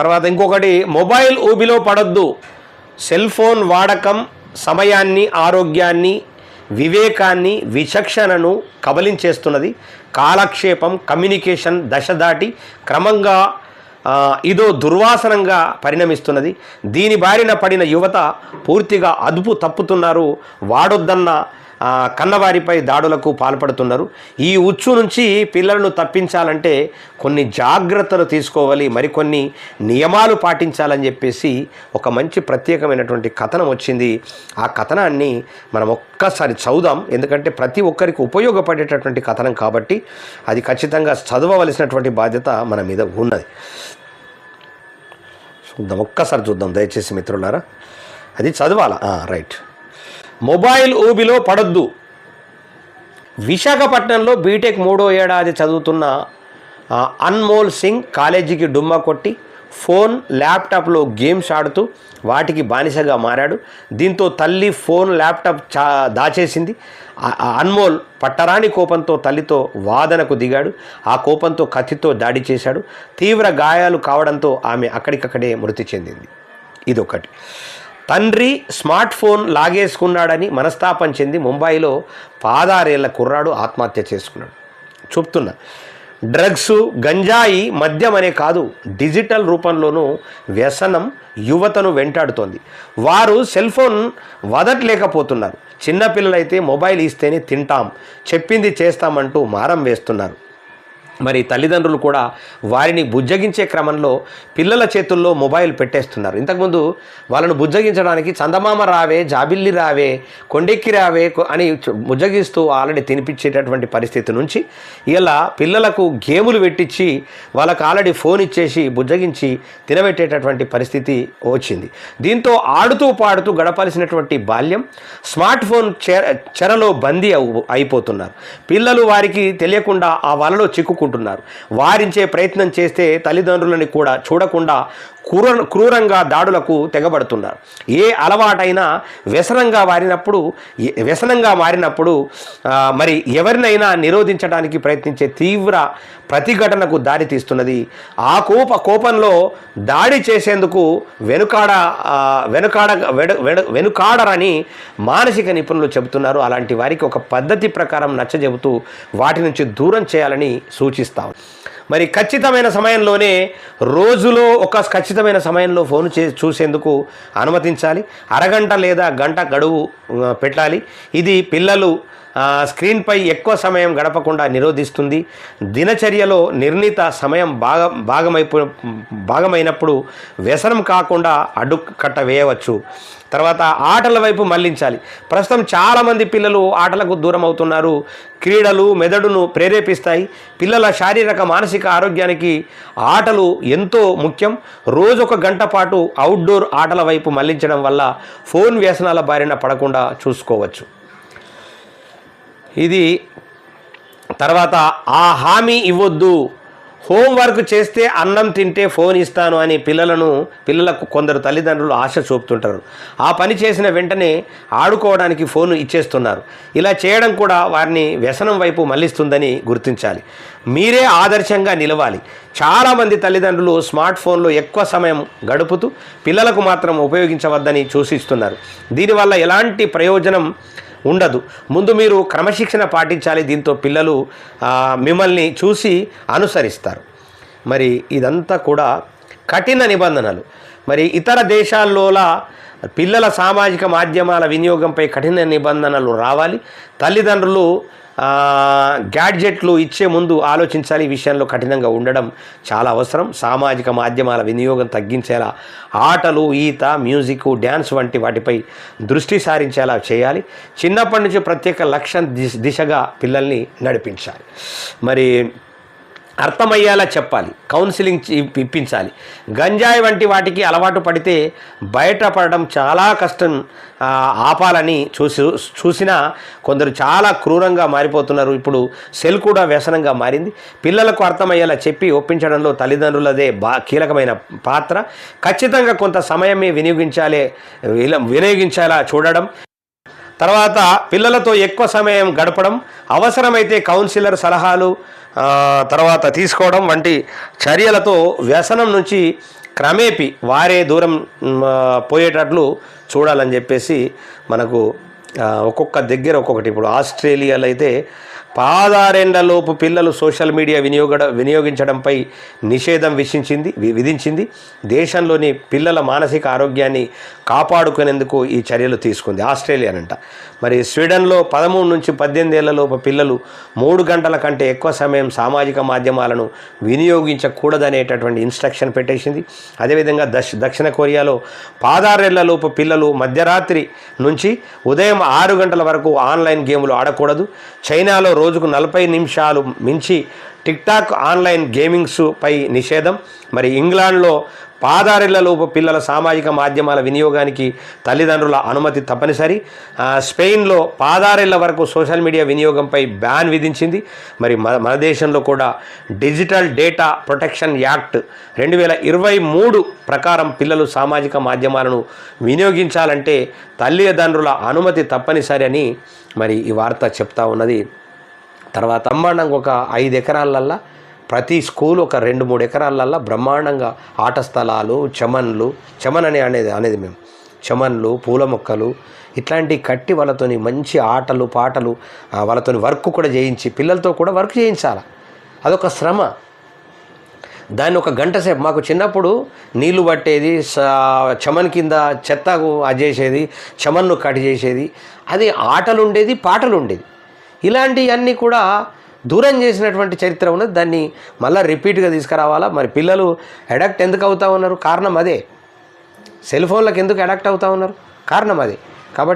తర్వాత ఇంకొకటి మొబైల్ ఊబిలో పడొద్దు. సెల్ ఫోన్ వాడకం సమయాన్ని ఆరోగ్యాన్ని వివేకాన్ని విచక్షణను కబలించేస్తున్నది. కాలక్షేపం కమ్యూనికేషన్ దశ దాటి క్రమంగా ఇదో దుర్వాసనంగా పరిణమిస్తున్నది. దీని బారిన పడిన యువత పూర్తిగా అదుపు తప్పుతున్నారు. వాడొద్దన్న కన్నవారిపై దాడులకు పాల్పడుతున్నారు. ఈ ఉచ్చు నుంచి పిల్లలను తప్పించాలంటే కొన్ని జాగ్రత్తలు తీసుకోవాలి మరికొన్ని నియమాలు పాటించాలని చెప్పేసి ఒక మంచి ప్రత్యేకమైనటువంటి కథనం వచ్చింది. ఆ కథనాన్ని మనం ఒక్కసారి చదువుదాం. ఎందుకంటే ప్రతి ఒక్కరికి ఉపయోగపడేటటువంటి కథనం కాబట్టి అది ఖచ్చితంగా చదవవలసినటువంటి బాధ్యత మన మీద ఉన్నది. చూద్దాం ఒక్కసారి చూద్దాం దయచేసి మిత్రులారా. అది చదవాలా? రైట్. మొబైల్ ఊబిలో పడొద్దు. విశాఖపట్నంలో బీటెక్ మూడో ఏడాది చదువుతున్న అన్మోల్ సింగ్ కాలేజీకి డుమ్మా కొట్టి ఫోన్ ల్యాప్టాప్లో గేమ్స్ ఆడుతూ వాటికి బానిసగా మారాడు. దీంతో తల్లి ఫోన్ ల్యాప్టాప్ చా దాచేసింది. ఆ- అన్మోల్ పట్టరాని కోపంతో తల్లితో వాదనకు దిగాడు. ఆ కోపంతో కత్తితో దాడి చేశాడు. తీవ్ర గాయాలు కావడంతో ఆమె అక్కడికక్కడే మృతి చెందింది. ఇదొకటి. తండ్రి స్మార్ట్ ఫోన్ లాగేసుకున్నాడని మనస్తాపం చెంది ముంబైలో పాదారేళ్ళ కుర్రాడు ఆత్మహత్య చేసుకున్నాడు. చూపుతున్నా. డ్రగ్స్ గంజాయి మద్యం అనే కాదు డిజిటల్ రూపంలోనూ వ్యసనం యువతను వెంటాడుతోంది. వారు సెల్ ఫోన్ వదట్లేకపోతున్నారు. చిన్నపిల్లలైతే మొబైల్ ఇస్తేనే తింటాం చెప్పింది చేస్తామంటూ మారం వేస్తున్నారు. మరి తల్లిదండ్రులు కూడా వారిని బుజ్జగించే క్రమంలో పిల్లల చేతుల్లో మొబైల్ పెట్టేస్తున్నారు. ఇంతకుముందు వాళ్ళను బుజ్జగించడానికి చందమామ రావే జాబిల్లి రావే కొండెక్కి రావే అని బుజ్జగిస్తూ ఆల్రెడీ తినిపించేటటువంటి పరిస్థితి నుంచి ఇలా పిల్లలకు గేములు పెట్టించి వాళ్ళకు ఆల్రెడీ ఫోన్ ఇచ్చేసి బుజ్జగించి తినబెట్టేటటువంటి పరిస్థితి వచ్చింది. దీంతో ఆడుతూ పాడుతూ గడపాల్సినటువంటి బాల్యం స్మార్ట్ ఫోన్ చెర చెరలో బందీ అయిపోతున్నారు. పిల్లలు వారికి తెలియకుండా ఆ వలలో చిక్కుకుంటున్నారు వారించే ప్రయత్నం చేస్తే తల్లిదండ్రులని కూడా చూడకుండా క్రూర క్రూరంగా దాడులకు తెగబడుతున్నారు. ఏ అలవాటైనా వ్యసనంగా మారినప్పుడు వ్యసనంగా మారినప్పుడు మరి ఎవరినైనా నిరోధించడానికి ప్రయత్నించే తీవ్ర ప్రతిఘటనకు దారితీస్తున్నది ఆ కోప కోపంలో దాడి చేసేందుకు వెనుకాడ వెనుకాడ వెడ వెడ- వెనుకాడరని మానసిక నిపుణులు చెబుతున్నారు. అలాంటి వారికి ఒక పద్ధతి ప్రకారం నచ్చజెబుతూ వాటి నుంచి దూరం చేయాలని సూచిస్తాం. మరి ఖచ్చితమైన సమయంలోనే రోజులో ఒక ఖచ్చితమైన సమయంలో ఫోన్ చే చూసేందుకు అనుమతించాలి. అరగంట లేదా గంట గడువు పెట్టాలి. ఇది పిల్లలు స్క్రీన్పై ఎక్కువ సమయం గడపకుండా నిరోధిస్తుంది. దినచర్యలో నిర్ణీత సమయం భాగ భాగమైపో భాగమైనప్పుడు వ్యసనం కాకుండా అడ్డుకట్ట వేయవచ్చు. తర్వాత ఆటల వైపు మళ్ళించాలి. ప్రస్తుతం చాలామంది పిల్లలు ఆటలకు దూరం అవుతున్నారు క్రీడలు మెదడును ప్రేరేపిస్తాయి. పిల్లల శారీరక మానసిక ఆరోగ్యానికి ఆటలు ఎంతో ముఖ్యం. రోజు ఒక గంట పాటు అవుట్డోర్ ఆటల వైపు మళ్ళించడం వల్ల ఫోన్ వ్యసనాల బారిన పడకుండా చూసుకోవచ్చు. ఇది తర్వాత ఆ హామీ ఇవ్వద్దు. హోంవర్క్ చేస్తే అన్నం తింటే ఫోన్ ఇస్తాను అని పిల్లలను పిల్లలకు కొందరు తల్లిదండ్రులు ఆశ చూపుతుంటారు. ఆ పని చేసిన వెంటనే ఆడుకోవడానికి ఫోన్ ఇచ్చేస్తున్నారు. ఇలా చేయడం కూడా వారిని వ్యసనం వైపు మళ్ళిస్తుందని గుర్తించాలి. మీరే ఆదర్శంగా నిలవాలి. చాలామంది తల్లిదండ్రులు స్మార్ట్ ఫోన్లో ఎక్కువ సమయం గడుపుతూ పిల్లలకు మాత్రం ఉపయోగించవద్దని సూచిస్తున్నారు. దీనివల్ల ఎలాంటి ప్రయోజనం ఉండదు. ముందు మీరు క్రమశిక్షణ పాటించాలి. దీంతో పిల్లలు మిమ్మల్ని చూసి అనుసరిస్తారు. మరి ఇదంతా కూడా కఠిన నిబంధనలు. మరి ఇతర దేశాల్లోలా పిల్లల సామాజిక మాధ్యమాల వినియోగంపై కఠిన నిబంధనలు రావాలి. తల్లిదండ్రులు గ్యాడ్జెట్లు ఇచ్చే ముందు ఆలోచించాలి. ఈ విషయంలో కఠినంగా ఉండడం చాలా అవసరం. సామాజిక మాధ్యమాల వినియోగం తగ్గించేలా ఆటలు ఈత మ్యూజిక్ డ్యాన్స్ వంటి వాటిపై దృష్టి సారించేలా చేయాలి. చిన్నప్పటి నుంచి ప్రత్యేక లక్ష్యం దిశ దిశగా పిల్లల్ని నడిపించాలి. మరి అర్థమయ్యేలా చెప్పాలి కౌన్సిలింగ్ ఇప్పించాలి. గంజాయి వంటి వాటికి అలవాటు పడితే బయటపడడం చాలా కష్టం ఆపాలని చూసి చూసినా కొందరు చాలా క్రూరంగా మారిపోతున్నారు. ఇప్పుడు సెల్ కూడా వ్యసనంగా మారింది. పిల్లలకు అర్థమయ్యేలా చెప్పి ఒప్పించడంలో తల్లిదండ్రులదే బా కీలకమైన పాత్ర. ఖచ్చితంగా కొంత సమయమే వినియోగించాలే విల- వినియోగించేలా చూడడం. తర్వాత పిల్లలతో ఎక్కువ సమయం గడపడం అవసరమైతే కౌన్సిలర్ సలహాలు తర్వాత తీసుకోవడం వంటి చర్యలతో వ్యసనం నుంచి క్రమేపి వారే దూరం పోయేటట్లు చూడాలని చెప్పేసి మనకు ఒక్కొక్క దగ్గర ఒక్కొక్కటి. ఇప్పుడు ఆస్ట్రేలియాలో అయితే పాదారెండలోపు పిల్లలు సోషల్ మీడియా వినియోగ వినియోగించడంపై నిషేధం విధించింది వి- విధించింది. దేశంలోని పిల్లల మానసిక ఆరోగ్యాన్ని కాపాడుకునేందుకు ఈ చర్యలు తీసుకుంది ఆస్ట్రేలియానంట. మరి స్వీడన్లో పదమూడు నుంచి పద్దెనిమిది ఏళ్ళలోపు పిల్లలు మూడు గంటల కంటే ఎక్కువ సమయం సామాజిక మాధ్యమాలను వినియోగించకూడదనేటటువంటి ఇన్స్ట్రక్షన్ పెట్టేసింది. అదేవిధంగా దక్షిణ కొరియాలో పాదారేళ్ళలోపు పిల్లలు మధ్యరాత్రి నుంచి ఉదయం ఆరు గంటల వరకు ఆన్లైన్ గేములు ఆడకూడదు. చైనాలో రోజుకు నలభై నిమిషాలు మించి టిక్టాక్ ఆన్లైన్ గేమింగ్స్ పై నిషేధం. మరి ఇంగ్లాండ్లో పాదారిళ్ళలోపు పిల్లల సామాజిక మాధ్యమాల వినియోగానికి తల్లిదండ్రుల అనుమతి తప్పనిసరి. స్పెయిన్లో పాదారిళ్ళ వరకు సోషల్ మీడియా వినియోగంపై బ్యాన్ విధించింది. మరి మన మన దేశంలో కూడా డిజిటల్ డేటా ప్రొటెక్షన్ యాక్ట్ రెండు వేల ఇరవై మూడు ప్రకారం పిల్లలు సామాజిక మాధ్యమాలను వినియోగించాలంటే తల్లిదండ్రుల అనుమతి తప్పనిసరి అని మరి ఈ వార్త చెప్తా ఉన్నది. తర్వాత బ్రహ్మాండంగా ఒక ఐదు ఎకరాలల్లా ప్రతి స్కూల్ ఒక రెండు మూడు ఎకరాలల్లో బ్రహ్మాండంగా ఆట స్థలాలు చమన్లు చమన్ అని అనేది అనేది మేము. చమన్లు పూల మొక్కలు ఇట్లాంటివి కట్టి వాళ్ళతోని మంచి ఆటలు పాటలు వాళ్ళతోని వర్క్ కూడా చేయించి పిల్లలతో కూడా వర్క్ చేయించాలి? అదొక శ్రమ. దాన్ని ఒక గంట సేపు మాకు చిన్నప్పుడు నీళ్ళు పట్టేది స- చమన్ కింద చెత్తకు అది చేసేది చమన్ను కట్ చేసేది. అది ఆటలు ఉండేది పాటలు ఉండేది ఇలాంటివన్నీ కూడా దూరం చేసినటువంటి చరిత్ర ఉన్నది. దాన్ని మళ్ళీ రిపీట్గా తీసుకురావాలా? మరి పిల్లలు అడాక్ట్ ఎందుకు అవుతా ఉన్నారు? కారణం అదే. సెల్ ఫోన్లకు ఎందుకు అడాక్ట్ అవుతా ఉన్నారు? కారణం అదే.